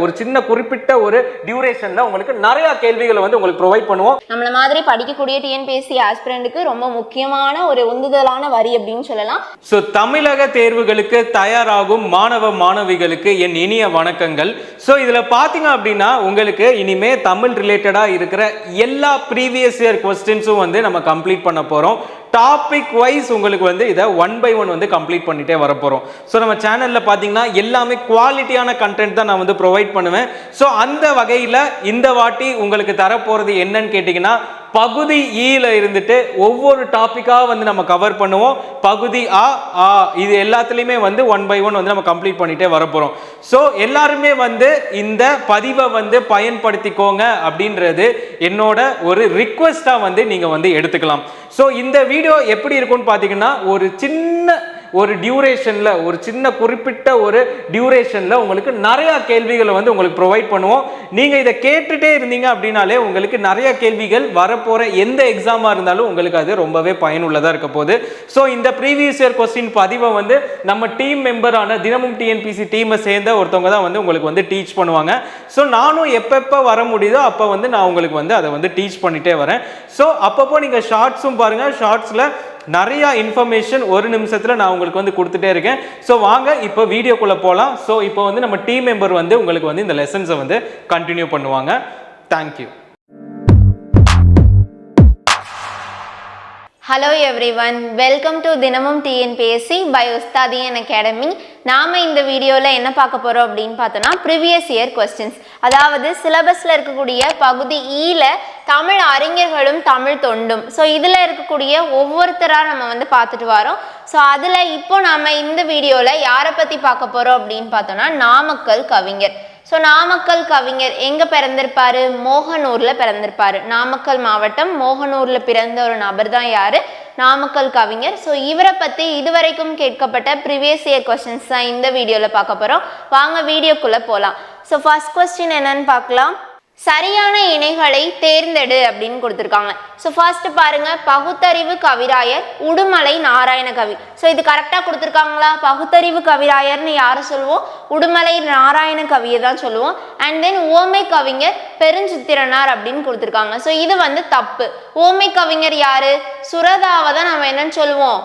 ஒரு சின்ன குறிப்பிட்ட ஒரு டியூரேஷன்ல உங்களுக்கு நிறைய கேள்விகளை வந்து உங்களுக்கு ப்ரொவைட் பண்ணுவோம். நம்மள மாதிரி படிக்கக்கூடிய டிஎன்பிஎஸ்சி ஆஸ்பிரண்ட்டுக்கு ரொம்ப முக்கியமான ஒரு உந்துதலான வரி அப்படின்னு சொல்லலாம். ஸோ தமிழக தேர்வுகளுக்கு தயாராகும் மாணவ மாணவிகளுக்கு என் இனிய வணக்கங்கள். ஸோ இதில் பார்த்தீங்க அப்படின்னா உங்களுக்கு இனிமே தமிழ் ரிலேட்டடாக இருக்கிற எல்லா ப்ரீவியஸ் இயர் கொஸ்டின்ஸும் வந்து நம்ம கம்ப்ளீட் பண்ண போகிறோம் டாபிக் வைஸ் உங்களுக்கு வந்து இதை ஒன் பை ஒன் வந்து கம்ப்ளீட் பண்ணிட்டே வரப்போகிறோம் ஸோ நம்ம சேனலில் பார்த்தீங்கன்னா எல்லாமே குவாலிட்டியான கண்டென்ட் தான் நான் வந்து ப்ரொவைட் பண்ணுவேன். ஸோ அந்த வகையில் இந்த வாட்டி உங்களுக்கு தரப்போகிறது என்னன்னு கேட்டிங்கன்னா பகுதி e ஈல இருந்துட்டு ஒவ்வொரு டாப்பிக்காக வந்து நம்ம கவர் பண்ணுவோம். பகுதி ஆ ஆ இது எல்லாத்துலேயுமே வந்து ஒன் பை ஒன் வந்து நம்ம கம்ப்ளீட் பண்ணிட்டே வர போகிறோம் ஸோ எல்லாருமே வந்து இந்த பதிவை வந்து பயன்படுத்திக்கோங்க அப்படின்றது என்னோட ஒரு ரிக்வெஸ்ட்டாக வந்து நீங்கள் வந்து எடுத்துக்கலாம். ஸோ இந்த வீடியோ எப்படி இருக்கும்னு பார்த்தீங்கன்னா ஒரு சின்ன ஒரு டியூரேஷனில் ஒரு சின்ன குறிப்பிட்ட ஒரு டியூரேஷனில் உங்களுக்கு நிறையா கேள்விகளை வந்து உங்களுக்கு ப்ரொவைட் பண்ணுவோம். நீங்கள் இதை கேட்டுகிட்டே இருந்தீங்க அப்படின்னாலே உங்களுக்கு நிறைய கேள்விகள் வரப்போகிற எந்த எக்ஸாமாக இருந்தாலும் உங்களுக்கு அது ரொம்பவே பயனுள்ளதாக இருக்க போகுது. ஸோ இந்த ப்ரீவியஸ் இயர் கொஸ்டின் பதிவை வந்து நம்ம டீம் மெம்பரான தினமும் டிஎன்பிசி டீமை சேர்ந்த ஒருத்தவங்க தான் வந்து உங்களுக்கு வந்து டீச் பண்ணுவாங்க. ஸோ நானும் எப்பப்போ வர முடியுதோ அப்போ வந்து நான் உங்களுக்கு வந்து அதை வந்து டீச் பண்ணிகிட்டே வரேன். ஸோ அப்பப்போ நீங்கள் ஷார்ட்ஸும் பாருங்கள் ஷார்ட்ஸில் நிறைய இன்ஃபர்மேஷன் ஒரு நிமிஷத்தில் நான் உங்களுக்கு வந்து கொடுத்துட்டே இருக்கேன். ஸோ வாங்க இப்போ வீடியோக்குள்ளே போகலாம் ஸோ இப்போ வந்து நம்ம டீம் மெம்பர் வந்து உங்களுக்கு வந்து இந்த லெசன்ஸை வந்து கண்டினியூ பண்ணுவாங்க. Thank you hello everyone welcome to தினமும் டிஎன்பிஎஸ்சி பை உஸ்தாதியன் அகாடமி நாம் இந்த வீடியோவில் என்ன பார்க்க போகிறோம் அப்படின்னு பார்த்தோன்னா ப்ரிவியஸ் இயர் கொஸ்டின்ஸ் அதாவது சிலபஸில் இருக்கக்கூடிய பகுதி e ஈல தமிழ் அறிஞர்களும் தமிழ் தொண்டும். ஸோ இதில் இருக்கக்கூடிய ஒவ்வொருத்தராக நம்ம வந்து பார்த்துட்டு வரோம். ஸோ அதில் இப்போ நாம் இந்த வீடியோவில் யாரை பற்றி பார்க்க போகிறோம் அப்படின்னு பார்த்தோன்னா நாமக்கல் கவிஞர். ஸோ நாமக்கல் கவிஞர் எங்கே பிறந்திருப்பார்? மோகனூரில் பிறந்திருப்பார். நாமக்கல் மாவட்டம் மோகனூரில் பிறந்த ஒரு நபர் தான் யார்? நாமக்கல் கவிஞர். ஸோ இவரை பற்றி இதுவரைக்கும் கேட்கப்பட்ட ப்ரிவியஸ் இயர் கொஸ்டின்ஸ் தான் இந்த வீடியோவில் பார்க்க போகிறோம் வாங்க வீடியோக்குள்ளே போகலாம் ஸோ ஃபர்ஸ்ட் கொஸ்டின் என்னன்னு பார்க்கலாம். சரியான இணைகளை தேர்ந்தெடு அப்படின்னு கொடுத்துருக்காங்க. ஸோ ஃபர்ஸ்ட் பாருங்க பகுத்தறிவு கவிராயர் உடுமலை நாராயண கவி. ஸோ இது கரெக்டாக கொடுத்துருக்காங்களா? பகுத்தறிவு கவிராயர்னு யாரை சொல்லுவோம்? உடுமலை நாராயண கவியை தான் சொல்லுவோம். அண்ட் தென் ஓமை கவிஞர் பெருஞ்சித்திரனார் அப்படின்னு கொடுத்துருக்காங்க. ஸோ இது வந்து தப்பு. ஓமை கவிஞர் யாரு? சுரதாவை தான் நம்ம என்னன்னு சொல்லுவோம்.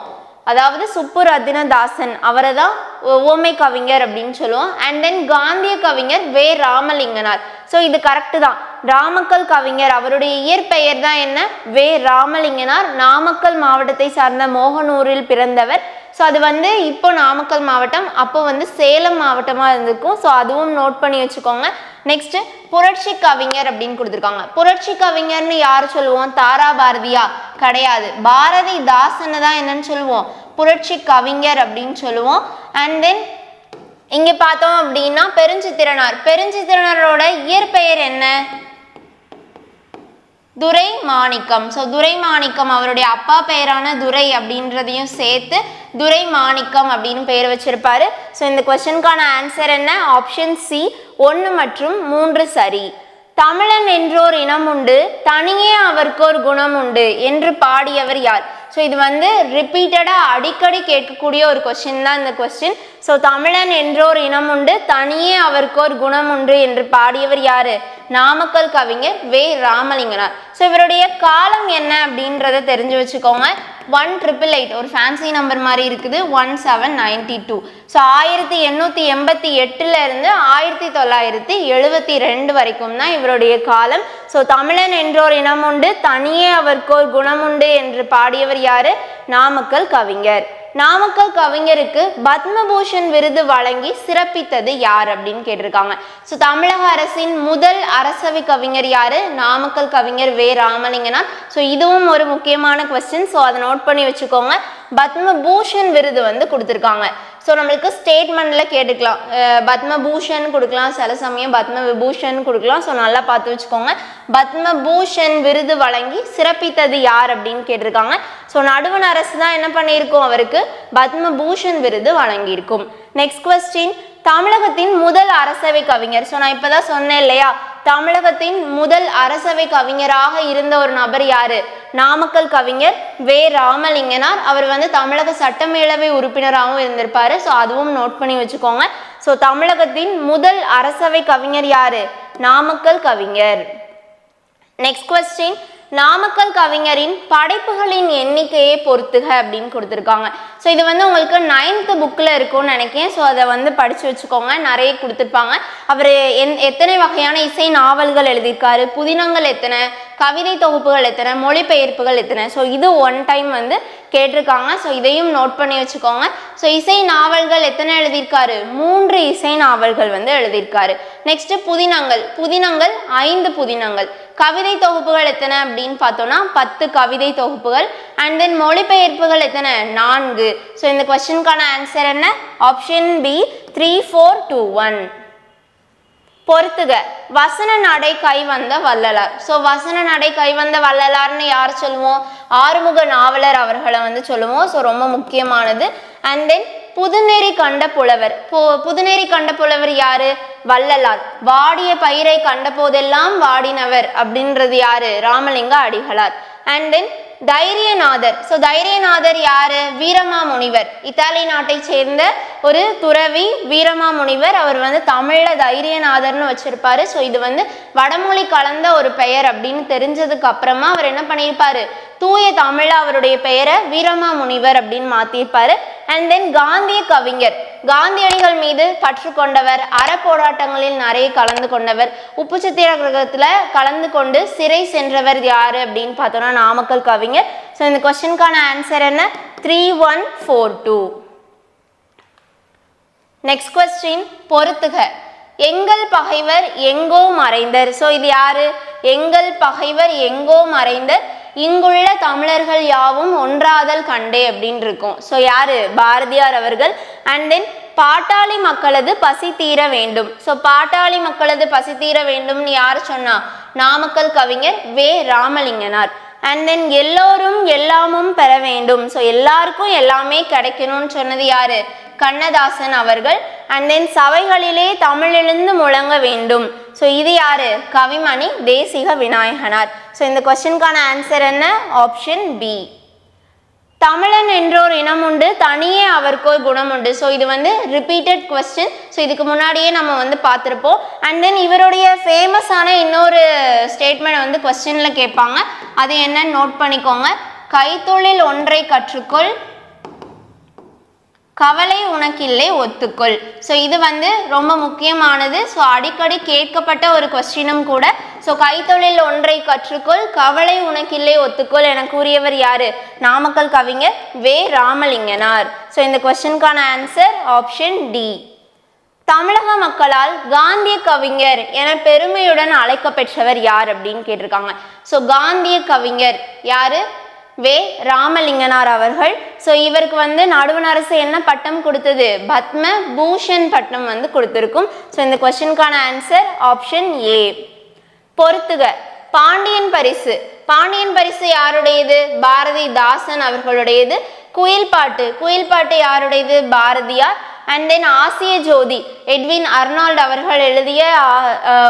அதாவது சுப்புரத்தினதாசன். அவரை தான் ஓமை கவிஞர் அப்படின்னு சொல்லுவோம். அண்ட் தென் காந்திய கவிஞர் வே. ராமலிங்கனார். ஸோ இது கரெக்டு தான். ராமக்கல் கவிஞர் அவருடைய இயற்பெயர் தான் என்ன? வே. ராமலிங்கனார். நாமக்கல் மாவட்டத்தை சார்ந்த மோகனூரில் பிறந்தவர். ஸோ அது வந்து இப்போ நாமக்கல் மாவட்டம் அப்போ வந்து சேலம் மாவட்டமாக இருந்திருக்கும். ஸோ அதுவும் நோட் பண்ணி வச்சுக்கோங்க. நெக்ஸ்ட்டு புரட்சி கவிஞர் அப்படின்னு கொடுத்துருக்காங்க. புரட்சி கவிஞர்னு யார் சொல்லுவோம்? தாரா பாரதியா. கிடையாது. பாரதி தாசன்னு தான் என்னன்னு சொல்லுவோம். புரட்சி கவிஞர் அப்படின்னு சொல்லுவோம். அண்ட் தென் இங்க பார்த்தோம் அப்படின்னா பெருஞ்சித்திரனார். பெருஞ்சித்திரனாரோட இயற்பெயர் என்ன? துரை மாணிக்கம் ஸோ துரை மாணிக்கம் அவருடைய அப்பா பெயரான துரை அப்படின்றதையும் சேர்த்து துரை மாணிக்கம் அப்படின்னு பெயர் வச்சிருப்பாரு. ஸோ இந்த கொஸ்டினுக்கான ஆன்சர் என்ன? ஆப்ஷன் சி ஒன்று மற்றும் மூன்று சரி. தமிழன் என்றோர் இனம் உண்டு தனியே அவர்க்கோர் குணம் உண்டு என்று பாடியவர் யார்? ஸோ இது வந்து ரிப்பீட்டடாக அடிக்கடி கேட்கக்கூடிய ஒரு கொஸ்டின் தான் இந்த கொஸ்டின் ஸோ தமிழன் என்றோர் இனம் உண்டு தனியே அவருக்கு ஒரு குணம் உண்டு என்று பாடியவர் யாரு? நாமக்கல் கவிஞர் வே. ராமலிங்கனார். ஸோ இவருடைய காலம் என்ன அப்படின்றத தெரிஞ்சு வச்சுக்கோங்க. ஒன் ட்ரிபிள் எயிட் ஒரு ஃபேன்சி நம்பர் மாதிரி இருக்குது. One seven ninety two so ஆயிரத்தி எண்ணூற்றி எண்பத்தி எட்டுலேருந்து ஆயிரத்தி தொள்ளாயிரத்தி எழுபத்தி ரெண்டு வரைக்கும் தான் இவருடைய காலம். ஸோ தமிழன் என்றோர் இனம் உண்டு தனியே அவர்க்கோர் ஒரு குணமுண்டு என்று பாடியவர் யார்? நாமக்கல் கவிஞர். நாமக்கல் கவிஞருக்கு பத்மபூஷன் விருது வழங்கி சிறப்பித்தது யார் அப்படின்னு கேட்டிருக்காங்க. ஸோ தமிழக அரசின் முதல் அரசவை கவிஞர் யார்? நாமக்கல் கவிஞர் வே. ராமலிங்கனார் ஸோ இதுவும் ஒரு முக்கியமான கொஸ்டின் ஸோ அதை நோட் பண்ணி வச்சுக்கோங்க. பத்மபூஷன் விருது வந்து கொடுத்துருக்காங்க. ஸோ நம்மளுக்கு ஸ்டேட்மெண்ட்ல கேட்டுக்கலாம். பத்மபூஷன் கொடுக்கலாம். சில சமயம் பத்ம விபூஷன் கொடுக்கலாம். ஸோ நல்லா பார்த்து வச்சுக்கோங்க. பத்மபூஷன் விருது வழங்கி சிறப்பித்தது யார் அப்படின்னு கேட்டிருக்காங்க. ஸோ நடுவண் அரசு தான் என்ன பண்ணியிருக்கும் அவருக்கு? பத்மபூஷன் விருது வழங்கியிருக்கும். நெக்ஸ்ட் கொஸ்டின் தமிழகத்தின் முதல் அரசவை கவிஞர். ஸோ நான் இப்போதான் சொன்னேன் இல்லையா? தமிழகத்தின் முதல் அரசவை கவிஞராக இருந்த ஒரு நபர் யாரு? நாமக்கல் கவிஞர் வே. ராமலிங்கனார். அவர் வந்து தமிழக சட்டமேலவை உறுப்பினராகவும் இருந்திருப்பாரு. ஸோ அதுவும் நோட் பண்ணி வச்சுக்கோங்க. ஸோ தமிழகத்தின் முதல் அரசவை கவிஞர் யாரு? நாமக்கல் கவிஞர். நெக்ஸ்ட் கொஸ்டின் நாமக்கல் கவிஞரின் படைப்புகளின் எண்ணிக்கையை பொறுத்துக அப்படின்னு கொடுத்துருக்காங்க. ஸோ இது வந்து உங்களுக்கு நைன்த்து புக்கில் இருக்கும்னு நினைக்கிறேன். ஸோ அதை வந்து படித்து வச்சுக்கோங்க. நிறைய கொடுத்துருப்பாங்க. அவர் என் எத்தனை வகையான இசை நாவல்கள் எழுதியிருக்காரு? புதினங்கள் எத்தனை? கவிதை தொகுப்புகள் எத்தனை? மொழிபெயர்ப்புகள் எத்தனை? ஸோ இது ஒன் டைம் வந்து கேட்டிருக்காங்க. ஸோ இதையும் நோட் பண்ணி வச்சுக்கோங்க. ஸோ இசை நாவல்கள் எத்தனை எழுதியிருக்காரு? மூன்று இசை நாவல்கள் வந்து எழுதியிருக்காரு. நெக்ஸ்ட்டு புதினங்கள். புதினங்கள் ஐந்து புதினங்கள். கவிதை தொகுப்புகள் எத்தனை அப்படின்னு பார்த்தோம்னா பத்து கவிதை தொகுப்புகள் அண்ட் தென் மொழிபெயர்ப்புகள் எத்தனை? நான்கு. ஸோ இந்த கொஸ்டினுக்கான ஆன்சர் என்ன? Option B three four two one பொறுத்துக. வசன நடை கை வந்த வள்ளலார். ஸோ வசன நடை கை வந்த வள்ளலார்னு யார் சொல்லுவோம்? ஆறுமுக நாவலர் அவர்களை வந்து சொல்லுவோம். ஸோ ரொம்ப முக்கியமானது. அண்ட் தென் புதுநெறி கண்ட புலவர். புதுநெறி கண்ட புலவர் யாரு? வள்ளலார். வாடிய பயிரை கண்ட போதெல்லாம் வாடினவர் அப்படின்றது யாரு? Ramalinga Adigalar. And then Dhairiyanathar. So Dhairiyanathar யாரு? வீரமாமுனிவர். இத்தாலி நாட்டை சேர்ந்த ஒரு துறவி வீரமாமுனிவர். அவர் வந்து தமிழ்ல தைரியநாதர்னு வச்சிருப்பாரு. ஸோ இது வந்து வடமொழி கலந்த ஒரு பெயர் அப்படின்னு தெரிஞ்சதுக்கு அப்புறமா அவர் என்ன பண்ணியிருப்பாரு? தூய தமிழ்ல அவருடைய பெயரை வீரமாமுனிவர் அப்படின்னு மாத்திருப்பாரு அண்ட் தென் காந்திய கவிஞர். காந்தியடிகள் மீது பற்று கொண்டவர் அறப்போராட்டங்களில் நிறைய கலந்து கொண்டவர் உப்பு சத்தியாகிரகத்தில் கலந்து கொண்டு சிறை சென்றவர் யார் அப்படின்னு பார்த்தோன்னா நாமக்கல் கவிஞர். ஸோ இந்த கொஸ்டினுக்கான ஆன்சர் என்ன? Three one four two next question பொறுத்துக. எங்கள் பகைவர் எங்கோ மறைந்தர். ஸோ இது யாரு? எங்கள் பகைவர் எங்கோ மறைந்தர். இங்குள்ள தமிழர்கள் யாவும் ஒன்றாதல் கண்டே அப்படின்னு இருக்கும் ஸோ யாரு? பாரதியார் அவர்கள். அண்ட் தென் பாட்டாளி மக்களது பசி தீர வேண்டும். ஸோ பாட்டாளி மக்களது பசி தீர வேண்டும்னு யார் சொன்னா? நாமக்கல் கவிஞர் வே. ராமலிங்கனார். அண்ட் தென் எல்லோரும் எல்லாமும் பெற வேண்டும். ஸோ எல்லாருக்கும் எல்லாமே கிடைக்கணும்னு சொன்னது யாரு? கண்ணதாசன் அவர்கள். அண்ட் தென் சபைகளிலே தமிழெழுந்து முழங்க வேண்டும். ஸோ இது யாரு? கவிமணி தேசிக விநாயகனார். ஸோ இந்த கொஸ்டினுக்கான ஆன்சர் என்ன? ஆப்ஷன் பி தமிழன் என்றோர் இனம் உண்டு தனியே அவருக்கோர் குணம் உண்டு ஸோ இது வந்து ரிப்பீட்டட் கொஸ்டின் ஸோ இதுக்கு முன்னாடியே நம்ம வந்து பார்த்துருப்போம். அண்ட் தென் இவருடைய ஃபேமஸான இன்னொரு ஸ்டேட்மெண்ட் வந்து கொஸ்டினில் கேட்பாங்க. அது என்னன்னு நோட் பண்ணிக்கோங்க. கைத்தொழில் ஒன்றை கற்றுக்கொள் கவலை உனக்கில்லை ஒத்துக்கொள். ஸோ இது வந்து ரொம்ப முக்கியமானது. ஸோ அடிக்கடி கேட்கப்பட்ட ஒரு கொஸ்டினும் கூட. ஸோ கைத்தொழில் ஒன்றை கற்றுக்கொள். கவலை உனக்கில்லை ஒத்துக்கொள் என கூறியவர் யாரு? நாமக்கல் கவிஞர் வே. ராமலிங்கனார். ஸோ இந்த கொஸ்டினுக்கான ஆன்சர் ஆப்ஷன் டி தமிழக மக்களால் காந்திய கவிஞர் என பெருமையுடன் அழைக்கப்பெற்றவர் யார் அப்படின்னு கேட்டிருக்காங்க. ஸோ காந்திய கவிஞர் யாரு? வே ராமலிங்கனார் அவர்கள். ஸோ இவருக்கு வந்து நடுவண் அரசு என்ன பட்டம் கொடுத்தது? பத்ம பூஷன் பட்டம் வந்து கொடுத்துருக்கும். ஸோ இந்த கொஸ்டினுக்கான ஆன்சர் ஆப்ஷன் ஏ பொறுத்துக. பாண்டியன் பரிசு. பாண்டியன் பரிசு யாருடையது? பாரதிதாசன் அவர்களுடையது. குயில் பாட்டு குயில் பாட்டு யாருடையது? பாரதியார். அண்ட் தென் ஆசிய ஜோதி எட்வின் அர்னால்ட் அவர்கள் எழுதிய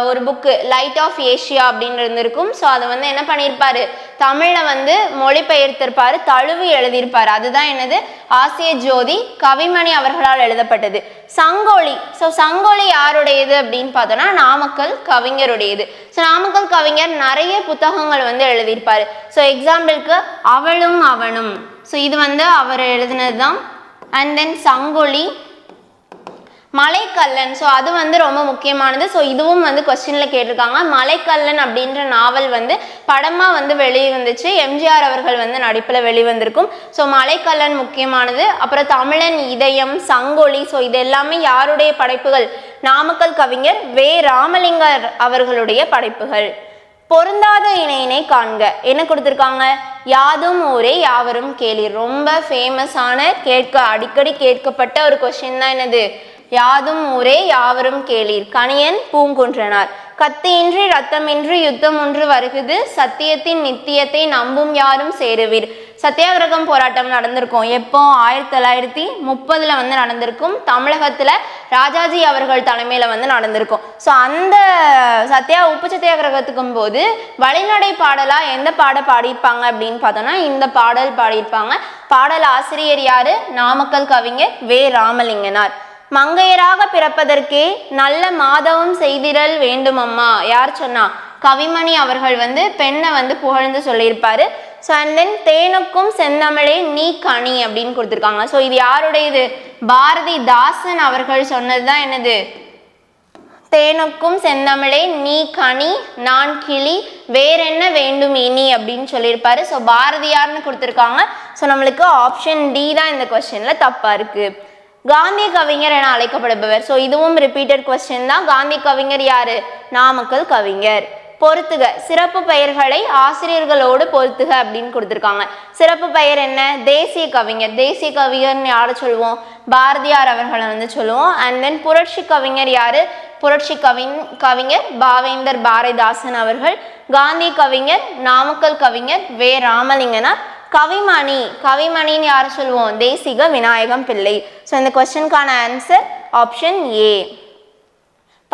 ஒரு புக்கு லைட் ஆஃப் ஏஷியா அப்படின்னு இருந்திருக்கும். ஸோ அதை வந்து என்ன பண்ணியிருப்பாரு? தமிழில் வந்து மொழிபெயர்த்திருப்பார் தழுவி எழுதியிருப்பார். அதுதான் என்னது? ஆசிய ஜோதி கவிமணி அவர்களால் எழுதப்பட்டது. சங்கோலி. ஸோ சங்கோலி யாருடையது அப்படின்னு பார்த்தோன்னா நாமக்கல் கவிஞருடையது. ஸோ நாமக்கல் கவிஞர் நிறைய புத்தகங்கள் வந்து எழுதியிருப்பார். ஸோ எக்ஸாம்பிளுக்கு அவளும் அவனும். ஸோ இது வந்து அவர் எழுதினது தான் and then Sangoli Malaikallan. So அது வந்து ரொம்ப முக்கியமானது. ஸோ இதுவும் வந்து கொஸ்டினில் கேட்டிருக்காங்க. மலைக்கல்லன் அப்படின்ற நாவல் வந்து படமாக வந்து வெளியே வந்துச்சு எம்ஜிஆர் அவர்கள் வந்து நடிப்பில் வெளிவந்திருக்கும். ஸோ மலைக்கல்லன் முக்கியமானது. அப்புறம் தமிழன் இதயம் சங்கொலி. ஸோ இது எல்லாமே யாருடைய படைப்புகள்? நாமக்கல் கவிஞர் வே. ராமலிங்கர் அவர்களுடைய படைப்புகள். பொருந்தாத இணையினை காண்க. என்ன கொடுத்துருக்காங்க? யாதும் ஊரே யாவரும் கேளி ரொம்ப ஃபேமஸான கேட்க அடிக்கடி கேட்கப்பட்ட ஒரு கொஸ்டின் தான் என்னது? யாதும் ஊரே யாவரும் கேளீர். கணியன் பூங்குன்றனார். கத்தியின்றி ரத்தமின்றி யுத்தம் ஒன்று வருகுது. சத்தியத்தின் நித்தியத்தை நம்பும் யாரும் சேருவீர். சத்தியாகிரகம் போராட்டம் நடந்திருக்கும். எப்போ? ஆயிரத்தி தொள்ளாயிரத்தி முப்பதுல வந்து நடந்திருக்கும். தமிழகத்துல ராஜாஜி அவர்கள் தலைமையில வந்து நடந்திருக்கும். ஸோ அந்த சத்யா உப்பு சத்தியாகிரகத்துக்கும் போது வழிநடை பாடலா எந்த பாட பாடியிருப்பாங்க அப்படின்னு பார்த்தோம்னா இந்த பாடல் பாடியிருப்பாங்க. பாடல் ஆசிரியர் யாரு? நாமக்கல் கவிஞர் வே. ராமலிங்கனார். மங்கையராக பிறப்பதற்கே நல்ல மாதவம் செய்திடல் வேண்டுமம்மா. யார் சொன்னா? கவிமணி அவர்கள் வந்து பெண்ணை வந்து புகழ்ந்து சொல்லியிருப்பாரு. ஸோ அண்ட் தென் தேனுக்கும் செந்தமிழே நீ கனி அப்படின்னு கொடுத்துருக்காங்க. ஸோ இது யாருடையது? பாரதிதாசன் அவர்கள் சொன்னது தான் என்னது? தேனுக்கும் செந்தமிழே நீ கனி நான் கிளி வேறென்ன வேண்டும் இனி அப்படின்னு சொல்லியிருப்பாரு. ஸோ பாரதியார்னு கொடுத்துருக்காங்க. ஸோ நம்மளுக்கு ஆப்ஷன் டி தான் இந்த கொஸ்டின்ல தப்பா இருக்கு. காந்தி கவிஞர் என அழைக்கப்படுபவர். ஸோ இதுவும் ரிப்பீட்டட் கொஸ்டின் தான். காந்தி கவிஞர் யாரு? நாமக்கல் கவிஞர். பொறுத்துக. சிறப்பு பெயர்களை ஆசிரியர்களோடு பொறுத்துக அப்படின்னு கொடுத்துருக்காங்க. சிறப்பு பெயர் என்ன? தேசிய கவிஞர். தேசிய கவிஞர்னு யாரை சொல்லுவோம்? பாரதியார் அவர்களை வந்து சொல்லுவோம். அண்ட் தென் புரட்சி கவிஞர் யாரு? புரட்சி கவிஞ கவிஞர் பாவேந்தர் பாரதிதாசன் அவர்கள். காந்தி கவிஞர் நாமக்கல் கவிஞர் வே. ராமலிங்கனார். கவிமணி. கவிமணின்னு யார் சொல்லுவோம்? தேசிக விநாயகம் பிள்ளை. ஸோ இந்த கொஸ்டினுக்கான ஆன்சர் ஆப்ஷன் ஏ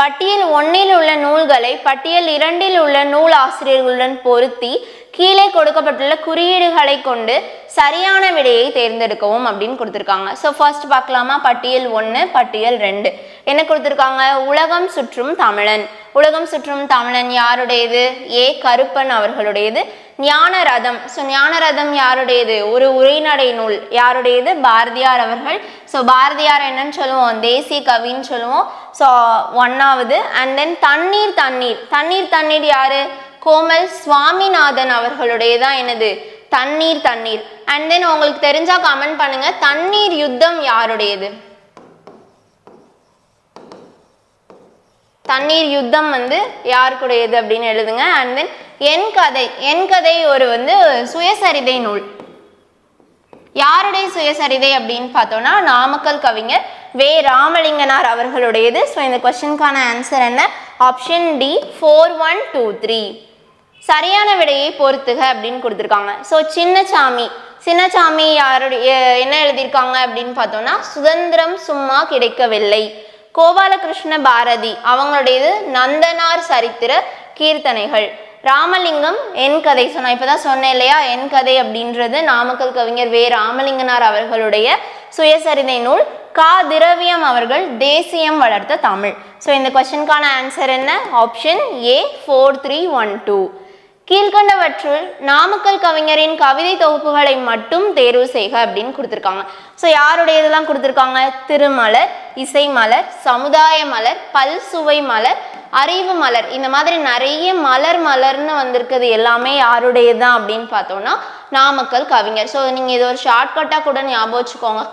பட்டியல் ஒன்றில் உள்ள நூல்களை பட்டியல் இரண்டில் உள்ள நூல் ஆசிரியர்களுடன் பொருத்தி கீழே கொடுக்கப்பட்டுள்ள குறியீடுகளை கொண்டு சரியான விடையை தேர்ந்தெடுக்கவும் அப்படின்னு கொடுத்துருக்காங்க. ஸோ ஃபர்ஸ்ட் பார்க்கலாமா? பட்டியல் ஒன்று பட்டியல் ரெண்டு. என்ன கொடுத்துருக்காங்க? உலகம் சுற்றும் தமிழன். உலகம் சுற்றும் தமிழன் யாருடையது? ஏ கருப்பன் அவர்களுடையது. ஞான ரதம். ஸோ ஞான ரதம் யாருடையது? ஒரு உரைநடை நூல். யாருடையது? பாரதியார் அவர்கள். ஸோ பாரதியார் என்னன்னு சொல்லுவோம். தேசிய கவின்னு சொல்லுவோம். ஸோ ஒன்னாவது அண்ட் தென் தண்ணீர் தண்ணீர். தண்ணீர் தண்ணீர் யாரு? கோமல் சுவாமிநாதன் அவர்களுடைய தான் என்னது? தண்ணீர் தண்ணீர். அண்ட் தென் உங்களுக்கு தெரிஞ்சா கமெண்ட் பண்ணுங்க. தண்ணீர் யுத்தம் யாருடையது? தண்ணீர் யுத்தம் வந்து யாருக்குடையது அப்படின்னு எழுதுங்க. அண்ட் தென் என் கதை என் கதை ஒரு வந்து சுயசரிதை நூல். யாருடைய சுயசரிதை அப்படின்னு பார்த்தோம்னா நாமக்கல் கவிஞர் வே. ராமலிங்கனார் அவர்களுடையது. ஸோ இந்த கொஸ்டினுக்கான ஆன்சர் என்ன? Option D four one two three சரியான விடையை பொறுத்துக அப்படின்னு கொடுத்துருக்காங்க. ஸோ சின்னசாமி சின்னசாமி யாருடைய என்ன எழுதியிருக்காங்க அப்படின்னு பார்த்தோம்னா சுதந்திரம் சும்மா கிடைக்கவில்லை. கோபாலகிருஷ்ண பாரதி அவங்களுடையது நந்தனார் சரித்திர கீர்த்தனைகள். ராமலிங்கம் என் கதை. ஸோ நான் இப்போ தான் சொன்னேன் இல்லையா? என் கதை அப்படின்றது நாமக்கல் கவிஞர் வே. ராமலிங்கனார் அவர்களுடைய சுயசரிதை நூல் கா. திரவியம் அவர்கள் தேசியம் வளர்த்த தமிழ். ஸோ இந்த கொஸ்டினுக்கான ஆன்சர் என்ன? Option A four three one two கீழ்கண்டவற்றுள் நாமக்கல் கவிஞரின் கவிதை தொகுப்புகளை மட்டும் தேர்வு செய்க அப்படின்னு கொடுத்துருக்காங்க. ஸோ யாருடைய இதெல்லாம் கொடுத்துருக்காங்க? திருமலர் இசை மலர் சமுதாய மலர் பல்சுவை மலர் அறிவு மலர். இந்த மாதிரி நிறைய மலர் மலர்னு வந்திருக்குது எல்லாமே யாருடையது தான் அப்படின்னு பார்த்தோம்னா நாமக்கல் கவிஞர். ஸோ நீங்கள் இது ஒரு ஷார்ட்கட்டாக கூட ஞாபகம் வச்சுக்கோங்க.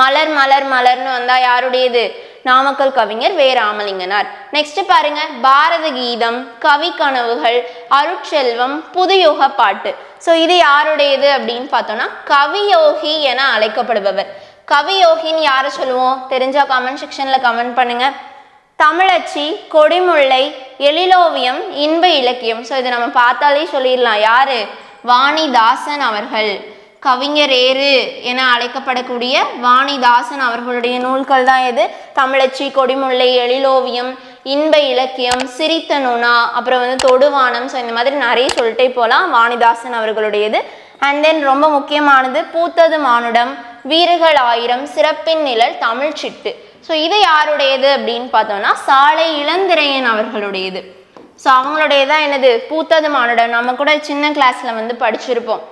மலர் மலர் மலர்னு வந்தால் யாருடையது? நாமக்கல் கவிஞர் வே. ராமலிங்கனார். நெக்ஸ்ட் பாருங்க. பாரத கீதம் கவி கனவுகள் அருட்செல்வம் புதுயுக பாட்டு. ஸோ இது யாருடையது அப்படின்னு பார்த்தோம்னா கவியோகி என அழைக்கப்படுபவர். கவியோகின்னு யாரை சொல்லுவோம்? தெரிஞ்சா கமெண்ட் செக்ஷனில் கமெண்ட் பண்ணுங்கள் தமிழச்சி கொடிமுல்லை எழிலோவியம் இன்ப இலக்கியம். ஸோ இதை நம்ம பார்த்தாலே சொல்லிடலாம். யாரு? வாணிதாசன் அவர்கள். கவிஞர் ஏறு என அழைக்கப்படக்கூடிய வாணிதாசன் அவர்களுடைய நூல்கள் தான் எது? தமிழச்சி கொடிமுல்லை எழிலோவியம் இன்ப இலக்கியம் சிரித்த நுணா அப்புறம் வந்து தொடுவானம். ஸோ இந்த மாதிரி நிறைய சொல்லிட்டே போகலாம் வாணிதாசன் அவர்களுடையது. அண்ட் தென் ரொம்ப முக்கியமானது பூத்தது மானுடம் வீரர்கள் ஆயிரம் சிறப்பின் நிழல் தமிழ் சிட்டு. ஸோ இது யாருடையது அப்படின்னு பார்த்தோம்னா சாலை இளந்திரையன் அவர்களுடையது. ஸோ அவங்களுடையதான் என்னது? பூத்தது மானுடம். நம்ம கூட சின்ன கிளாஸ்ல வந்து படிச்சிருப்போம்.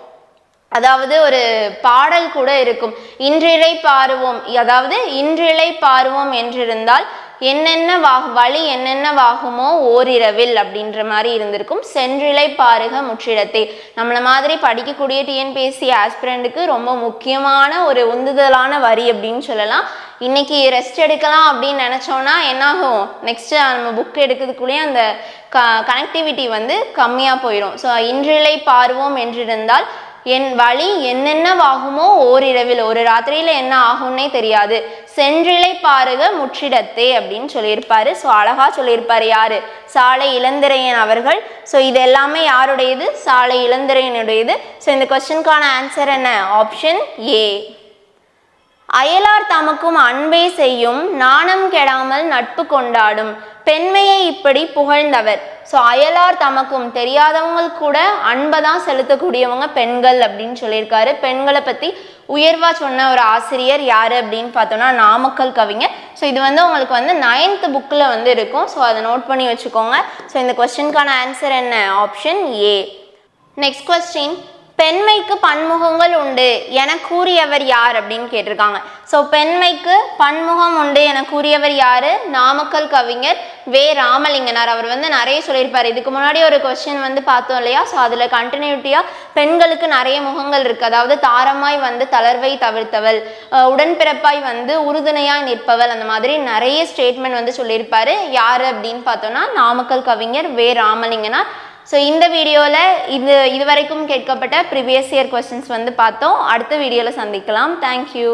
அதாவது ஒரு பாடல் கூட இருக்கும். இன்றிழை பாருவோம். அதாவது இன்றிழை பாருவோம் என்றிருந்தால் என்னென்ன வா வழி என்னென்னவாகுமோ ஓரிரவில் அப்படின்ற மாதிரி இருந்திருக்கும். சென்றிலை பாருக முற்றிடத்தே. நம்மளை மாதிரி படிக்கக்கூடிய டிஎன்பிஎஸ்சி ஆஸ்பிரண்ட்டுக்கு ரொம்ப முக்கியமான ஒரு உந்துதலான வரி அப்படின்னு சொல்லலாம். இன்னைக்கு ரெஸ்ட் எடுக்கலாம் அப்படின்னு நினச்சோன்னா என்னாகும்? நெக்ஸ்ட் நம்ம புக் எடுக்கிறதுக்குள்ளேயே அந்த க கனெக்டிவிட்டி வந்து கம்மியாக போயிடும் ஸோ இன்றிலை பார்வோம் என்றிருந்தால் என் வழி என்னென்னவாகுமோ ஓரிரவில் ஒரு ராத்திரியில் என்ன ஆகும்னே தெரியாது. சென்றிலை பாருக முற்றிடத்தே அப்படின்னு சொல்லியிருப்பாரு. ஸோ அழகாக சொல்லியிருப்பாரு யாரு? சாலை இளந்திரையன் அவர்கள். ஸோ இது எல்லாமே யாருடையது? சாலை இளந்திரையனுடையது. ஸோ இந்த கொஸ்டினுக்கான ஆன்சர் என்ன? ஆப்ஷன் ஏ அயலார் தமக்கும் அன்பே செய்யும் நாணம் கெடாமல் நட்பு கொண்டாடும் பெண்மையை இப்படி புகழ்ந்தவர். ஸோ அயலார் தமக்கும் தெரியாதவங்க கூட அன்பை தான் செலுத்தக்கூடியவங்க பெண்கள் அப்படின்னு சொல்லியிருக்காரு. பெண்களை பற்றி உயர்வாக சொன்ன ஒரு ஆசிரியர் யார் அப்படின்னு பார்த்தோம்னா நாமக்கல் கவிஞர். ஸோ இது வந்து உங்களுக்கு வந்து நைன்த் புக்கில் வந்து இருக்கும். ஸோ அதை நோட் பண்ணி வச்சுக்கோங்க. ஸோ இந்த கொஸ்டினுக்கான ஆன்சர் என்ன? ஆப்ஷன் ஏ நெக்ஸ்ட் கொஸ்டின் பெண்மைக்கு பன்முகங்கள் உண்டு என கூறியவர் யார் அப்படின்னு கேட்டிருக்காங்க. ஸோ பெண்மைக்கு பன்முகம் உண்டு என கூறியவர் யாரு? நாமக்கல் கவிஞர் வே. ராமலிங்கனார். அவர் வந்து நிறைய சொல்லியிருப்பார். இதுக்கு முன்னாடி ஒரு கொஸ்டின் வந்து பார்த்தோம் இல்லையா? ஸோ அதில் கண்டினியூட்டியாக பெண்களுக்கு நிறைய முகங்கள் இருக்கு. அதாவது தாரமாய் வந்து தளர்வை தவிர்த்தவள் உடன்பிறப்பாய் வந்து உறுதுணையாய் நிற்பவள் அந்த மாதிரி நிறைய ஸ்டேட்மெண்ட் வந்து சொல்லியிருப்பாரு. யார் அப்படின்னு பார்த்தோம்னா நாமக்கல் கவிஞர் வே. ராமலிங்கனார். ஸோ இந்த வீடியோவில் இது இது வரைக்கும் கேட்கப்பட்ட ப்ரிவியஸ் இயர் கொஸ்டின்ஸ் வந்து பார்த்தோம். அடுத்த வீடியோவில் சந்திக்கலாம். தேங்க்யூ